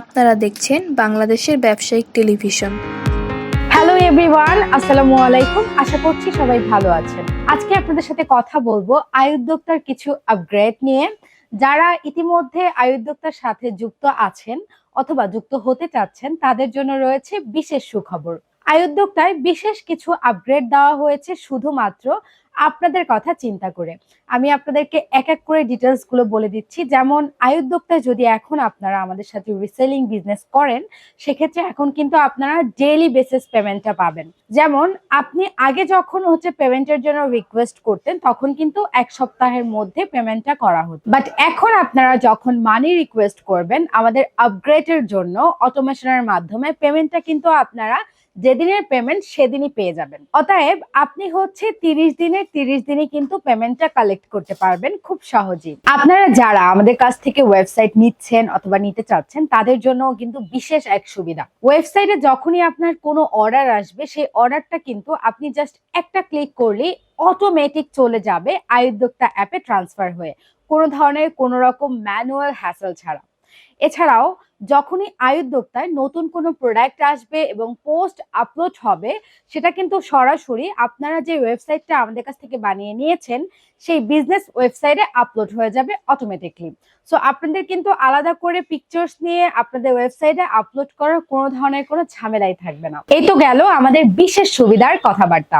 আপনারা দেখছেন বাংলাদেশের ব্যবসায়িক টেলিভিশন। হ্যালো এভরিওয়ান আসসালামু আলাইকুম। আশা করছি সবাই ভালো আছেন। আজকে আপনাদের সাথে কথা বলব আয় উদ্যোক্তার কিছু আপগ্রেড নিয়ে। যারা ইতিমধ্যে আয় উদ্যোক্তার সাথে যুক্ত আছেন অথবা যুক্ত হতে চাচ্ছেন, তাদের জন্য রয়েছে বিশেষ সুখবর। আয় উদ্যোক্তায় বিশেষ কিছু আপগ্রেড দেওয়া হয়েছে শুধুমাত্র আপনাদের কথা চিন্তা করে। আমি আপনাদেরকে এক এক করে ডিটেলসগুলো বলে দিচ্ছি। যেমন আয় উদ্যোক্তায় যদি এখন আপনারা আমাদের সাথে রিসেলিং বিজনেস করেন, সেক্ষেত্রে এখন কিন্তু আপনারা ডেইলি বেসিস পেমেন্টটা পাবেন। যেমন, আপনি আগে যখন হচ্ছে পেমেন্টের জন্য রিকোয়েস্ট করতেন, তখন কিন্তু এক সপ্তাহের মধ্যে পেমেন্টটা করা হতো। বাট এখন আপনারা যখন মানি রিকোয়েস্ট করবেন, আমাদের আপগ্রেডের জন্য অটোমেশনের মাধ্যমে পেমেন্টটা কিন্তু আপনারা যেদিনের পেমেন্ট সেদিনই পেয়ে যাবেন। অতএব আপনি হচ্ছে তিরিশ দিনের তিরিশ দিনই কিন্তু পেমেন্টটা কালেক্ট করতে পারবেন খুব সহজেই। আপনারা যারা আমাদের কাছ থেকে ওয়েবসাইট নিচ্ছেন অথবা নিতে চাচ্ছেন, তাদের জন্য কিন্তু বিশেষ এক সুবিধা। ওয়েবসাইটে যখনই আপনার কোনো অর্ডার আসবে, সেই অর্ডারটা কিন্তু আপনি জাস্ট একটা ক্লিক করলেই অটোমেটিক চলে যাবে আয়ুদ্যোক্তা অ্যাপে ট্রান্সফার হয়ে। কোনো ধরনের কোনো রকম ম্যানুয়াল হ্যাসেল ছাড়া। এছাড়াও যখনই আয়ুদ্যোক্তায় নতুন কোনো প্রোডাক্ট আসবে এবং পোস্ট আপলোড হবে, সেটা কিন্তু সরাসরি আপনারা যে ওয়েবসাইটটা আমাদের কাছ থেকে বানিয়ে নিয়েছেন, সেই বিজনেস ওয়েবসাইটে আপলোড হয়ে যাবে অটোমেটিকলি সো আপনাদের কিন্তু আলাদা করে পিকচার্স নিয়ে আপনাদের ওয়েবসাইটে আপলোড করার কোনো ধরনের কোনো ঝামেলাই থাকবে না। এই তো গেল আমাদের বিশেষ সুবিধার কথাবার্তা।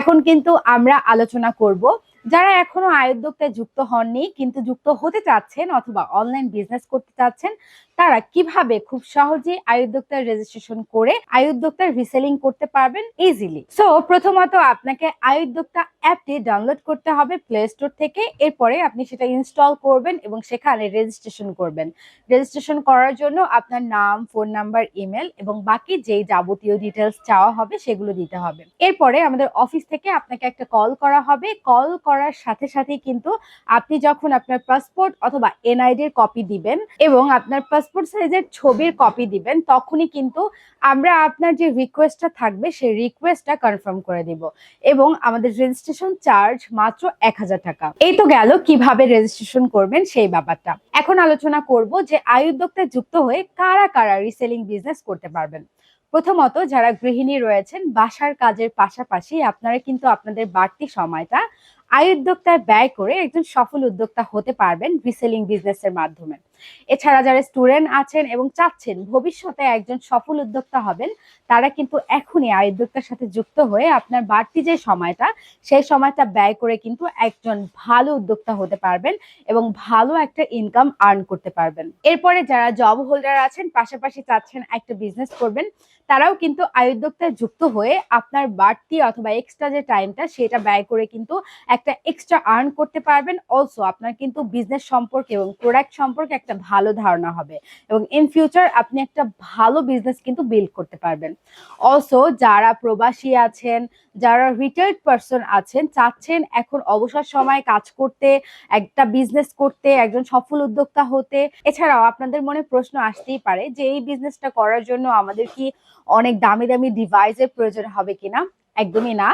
এখন কিন্তু আমরা আলোচনা করব যারা এখনও আয়োদ্যোক্তায় যুক্ত হননি, কিন্তু যুক্ত হতে চাচ্ছেন অথবা অনলাইন বিজনেস করতে চাচ্ছেন, তারা কীভাবে খুব সহজেই আয়োদ্যোক্তার রেজিস্ট্রেশন করে আয়োদ্যোক্তার রিসেলিং করতে পারবেন? ইজিলি সো প্রথমত আপনাকে আয়োদ্যোক্তা অ্যাপটি ডাউনলোড করতে হবে প্লে স্টোর থেকে। এরপরে আপনি সেটা ইনস্টল করবেন এবং সেখানে রেজিস্ট্রেশন করবেন। রেজিস্ট্রেশন করার জন্য আপনার নাম ফোন নাম্বার ইমেল এবং বাকি যেই যাবতীয় ডিটেলস চাওয়া হবে সেগুলো দিতে হবে। এরপরে আমাদের অফিস থেকে আপনাকে একটা কল করা হবে। কল করার সাথে সাথেই কিন্তু আপনি যখন আপনার পাসপোর্ট অথবা এনআইডির কপি দিবেন এবং আপনার পাসপোর্ট সাইজের ছবির কপি দিবেন, তখনই কিন্তু আমরা আপনার যে রিকোয়েস্টটা থাকবে, সেই রিকোয়েস্টটা কনফার্ম করে দিব। এবং আমাদের রেজিস্ট্রেশন চার্জ মাত্র এক হাজার টাকা। এই তো গেল কীভাবে রেজিস্ট্রেশন করবেন সেই ব্যাপারটা। এখন আলোচনা করব যে আয়ুদ্যোক্তায় যুক্ত হয়ে কারা কারা রিসেলিং বিজনেস করতে পারবেন। প্রথমত যারা গৃহিণী রয়েছেন, বাসার কাজের পাশাপাশি আপনারা কিন্তু আপনাদের বাড়তি সময়টা আয় উদ্যোক্তায় ব্যয় করে একজন সফল উদ্যোক্তা হতে পারবেন রিসেলিং বিজনেসের মাধ্যমে। এছাড়া যারা স্টুডেন্ট আছেন এবং চাচ্ছেন ভবিষ্যতে একজন সফল উদ্যোক্তা হবেন, তারা কিন্তু এখনই আয় উদ্যোক্তার সাথে যুক্ত হয়ে আপনার বাড়তি যে সময়টা, সেই সময়টা ব্যয় করে কিন্তু একজন ভালো উদ্যোক্তা হতে পারবেন এবং ভালো একটা ইনকাম আর্ন করতে পারবেন। এরপরে যারা জব হোল্ডার আছেন, পাশাপাশি চাচ্ছেন একটা বিজনেস করবেন, তারাও কিন্তু আয় উদ্যোক্তায় যুক্ত হয়ে আপনার বাড়তি অথবা এক্সট্রা যে টাইমটা সেটা ব্যয় করে কিন্তু একটা এক্সট্রা আর্ন করতে পারবেন। অলসো আপনার কিন্তু বিজনেস সম্পর্কে এবং প্রোডাক্ট সম্পর্কে একটা ভালো ধারণা হবে এবং ইন ফিউচার আপনি একটা ভালো বিজনেস কিন্তু বিল্ড করতে পারবেন। অলসো যারা প্রবাসী আছেন, যারা রিটায়ার্ড পারসন আছেন, চাচ্ছেন এখন অবসর সময় কাজ করতে, একটা বিজনেস করতে, একজন সফল উদ্যোক্তা হতে। এছাড়াও আপনাদের মনে প্রশ্ন আসতেই পারে যে, এই বিজনেসটা করার জন্য আমাদের কি অনেক দামি দামি ডিভাইসের প্রয়োজন হবে কিনা? একদমই না।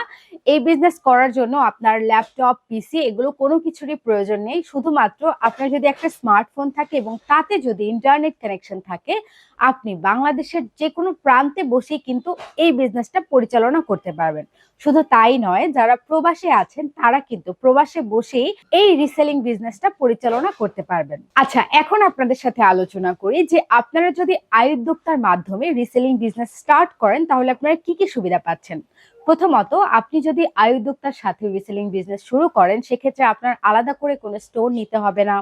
এই বিজনেস করার জন্য আপনার ল্যাপটপ পিসি এগুলো কোনো কিছুরই প্রয়োজন নেই। শুধুমাত্র আপনার যদি একটা স্মার্টফোন থাকে এবং তাতে যদি ইন্টারনেট কানেকশন থাকে, আপনি বাংলাদেশের যে কোনো প্রান্তে বসেই কিন্তু এই বিজনেসটা পরিচালনা করতে পারবেন। শুধু তাই নয়, যারা প্রবাসে আছেন, তারা কিন্তু প্রবাসে বসেই এই রিসেলিং বিজনেসটা পরিচালনা করতে পারবেন। আচ্ছা এখন আপনাদের সাথে আলোচনা করি যে আপনারা যদি আয়োদ্যোক্তার মাধ্যমে রিসেলিং বিজনেস স্টার্ট করেন, তাহলে আপনারা কি কি সুবিধা পাচ্ছেন? প্রথমত, আপনি যদি আয়ুদ্যোক্তার সাথে রিসেলিং বিজনেস শুরু করেন, সেক্ষেত্রে আপনার আলাদা করে কোনো স্টোর নিতে হবে না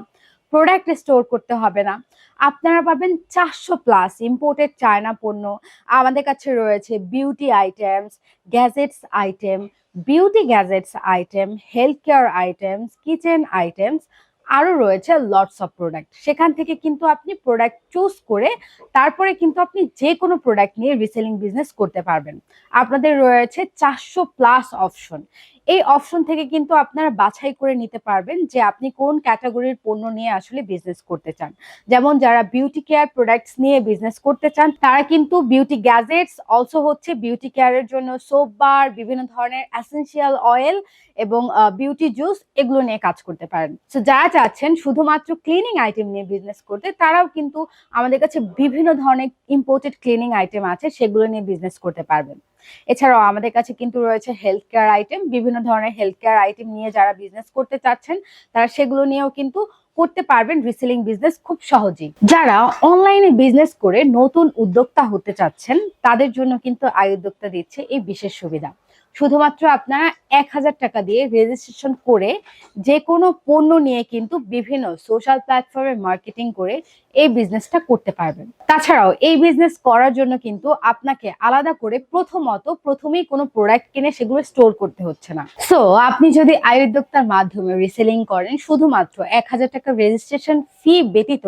প্রোডাক্ট স্টোর করতে হবে না। আপনারা পাবেন চারশো প্লাস ইম্পোর্টেড চায়না পণ্য, আমাদের কাছে রয়েছে beauty items gadgets item beauty gadgets item health care items kitchen items আরও রয়েছে লটস অফ প্রোডাক্ট সেখান থেকে কিন্তু আপনি প্রোডাক্ট চুজ করে তারপরে কিন্তু আপনি যে কোনো প্রোডাক্ট নিয়ে রিসেলিং বিজনেস করতে পারবেন। আপনাদের রয়েছে চারশো প্লাস অপশন এই অপশন থেকে কিন্তু আপনারা বাছাই করে নিতে পারবেন যে আপনি কোন ক্যাটাগরির পণ্য নিয়ে আসলে বিজনেস করতে চান। যেমন যারা বিউটি কেয়ার প্রোডাক্টস নিয়ে বিজনেস করতে চান, তারা কিন্তু বিউটি গ্যাজেটস অলসো হচ্ছে বিউটি কেয়ারের জন্য সোপ বার বিভিন্ন ধরনের অ্যাসেন্সিয়াল অয়েল এবং বিউটি জুস এগুলো নিয়ে কাজ করতে পারেন। তো যারা চাচ্ছেন শুধুমাত্র ক্লিনিং আইটেম নিয়ে বিজনেস করতে, তারাও কিন্তু আমাদের কাছে বিভিন্ন ধরনের ইম্পোর্টেড ক্লিনিং আইটেম আছে, সেগুলো নিয়ে বিজনেস করতে পারবেন। এছাড়াও আমাদের কাছে কিন্তু রয়েছে হেলথ কেয়ার আইটেম বিভিন্ন ধরনের হেলথ কেয়ার আইটেম নিয়ে যারা বিজনেস করতে চাচ্ছেন, তারা সেগুলো নিয়েও কিন্তু করতে পারবেন রিসেলিং বিজনেস খুব সহজেই। যারা অনলাইনে বিজনেস করে নতুন উদ্যোক্তা হতে চাচ্ছেন, তাদের জন্য কিন্তু আয় উদ্যোক্তা দিচ্ছে এই বিশেষ সুবিধা। শুধুমাত্র আপনারা এক হাজার টাকা দিয়ে রেজিস্ট্রেশন করে যে কোনো পণ্য নিয়ে কিন্তু বিভিন্ন সোশ্যাল প্ল্যাটফর্মে মার্কেটিং করে এই বিজনেসটা করতে পারবেন। তাছাড়াও এই বিজনেস করার জন্য কিন্তু আপনাকে আলাদা করে প্রথমত প্রথমেই কোনো প্রোডাক্ট কিনে সেগুলো স্টোর করতে হচ্ছে না। সো আপনি যদি আয় উদ্যোক্তার মাধ্যমে রিসেলিং করেন, শুধুমাত্র এক হাজার টাকা রেজিস্ট্রেশন ফি ব্যতীত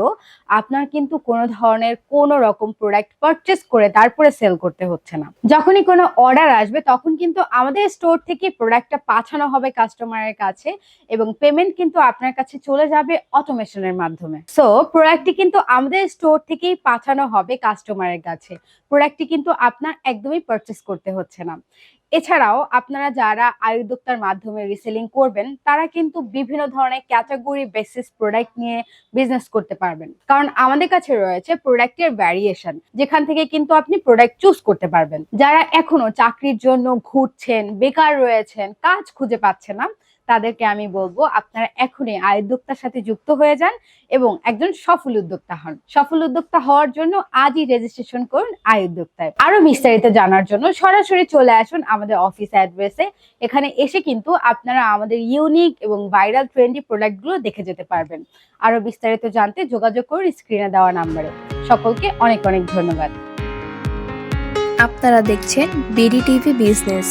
আপনার কিন্তু কোনো ধরনের কোনো রকম প্রোডাক্ট পারচেস করে তারপরে সেল করতে হচ্ছে না। যখনই কোনো অর্ডার আসবে, তখন কিন্তু আমাদের স্টোর থেকে প্রোডাক্টটা পাঠানো হবে কাস্টমারের কাছে এবং পেমেন্ট কিন্তু আপনার কাছে চলে যাবে অটোমেশনের মাধ্যমে। সো প্রোডাক্টটি কিন্তু আমাদের স্টোর থেকেই পাঠানো হবে কাস্টমারের কাছে। প্রোডাক্টটি কিন্তু আপনার একদমই পারচেস করতে হচ্ছে না। এছাড়াও আপনারা যারা আয়ুদ্যোক্তার মাধ্যমে রিসেলিং করবেন, তারা কিন্তু বিভিন্ন ধরনের ক্যাটাগরি বেসিস প্রোডাক্ট নিয়ে বিজনেস করতে পারবেন। কারণ আমাদের কাছে রয়েছে প্রোডাক্টের ভ্যারিয়েশন যেখান থেকে কিন্তু আপনি প্রোডাক্ট চুজ করতে পারবেন। যারা এখনও চাকরির জন্য ঘুরছেন, বেকার রয়েছেন, কাজ খুঁজে পাচ্ছে না তাদেরকে আমি বলব, আপনারা এখনই আয়োদ্যোক্তার সাথে যুক্ত হয়ে যান এবং একজন সফল উদ্যোক্তা হন। সফল উদ্যোক্তা হওয়ার জন্য আজই রেজিস্ট্রেশন করুন আয়োদ্যোক্তায় আরও বিস্তারিত জানার জন্য সরাসরি চলে আসুন আমাদের অফিস অ্যাড্রেসে এখানে এসে কিন্তু আপনারা আমাদের ইউনিক এবং ভাইরাল ট্রেন্ডি প্রোডাক্টগুলো দেখে যেতে পারবেন। আরও বিস্তারিত জানতে যোগাযোগ করুন স্ক্রিনে দেওয়া নাম্বারে। সকলকে অনেক অনেক ধন্যবাদ। আপনারা দেখছেন বিডি টিভি বিজনেস